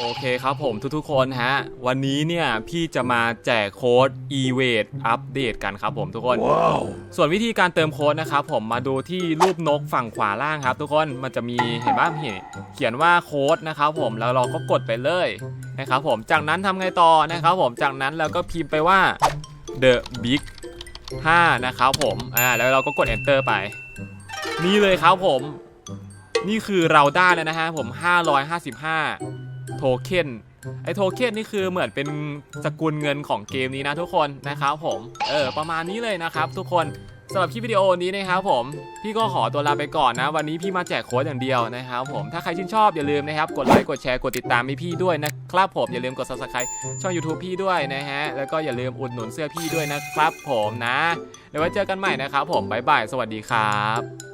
โอเคครับผมทุกๆคนฮะ วันนี้เนี่ยพี่จะมาแจกโค้ด e w a t อัปเดตกันครับผมทุกคนส่วนวิธีการเติมโค้ดนะครับผมมาดูที่รูปนกฝั่งขวาล่างครับ ทุกคนมันจะมีเห็นบ้างเห็นเขียนว่าโค้ดนะครับผมแล้วเราก็กดไปเลยนะครับผมจากนั้นทำไงต่อนะครับผมจากนั้นเราก็พิมพ์ไปว่า the big 5นะครับผมอ่าแล้วเราก็กด enter ไป นี่เลยครับผม นี่คือเราได้แล้วนะฮะผม 555 โทเค็นไอโทเค็นนี่คือเหมือนเป็นสกุลเงินของเกมนี้นะทุกคนนะครับผมเออประมาณนี้เลยนะครับ ทุกคนสำหรับคลิปวิดีโอนี้นะครับผม พี่ก็ขอตัวลาไปก่อนนะ วันนี้พี่มาแจกโค้ดอย่างเดียวนะครับผมถ้าใครชื่นชอบอย่าลืมนะครับ กดไลค์กดแชร์กดติดตามให้พี่ด้วยนะครับผมอย่าลืมกด subscribe ช่อง YouTube พี่ด้วยนะฮะ แล้วก็อย่าลืมอุดหนุนเสื้อพี่ด้วยนะครับผมนะเดี๋ยวไว้เจอกันใหม่นะครับผมบ๊ายบายสวัสดีครับ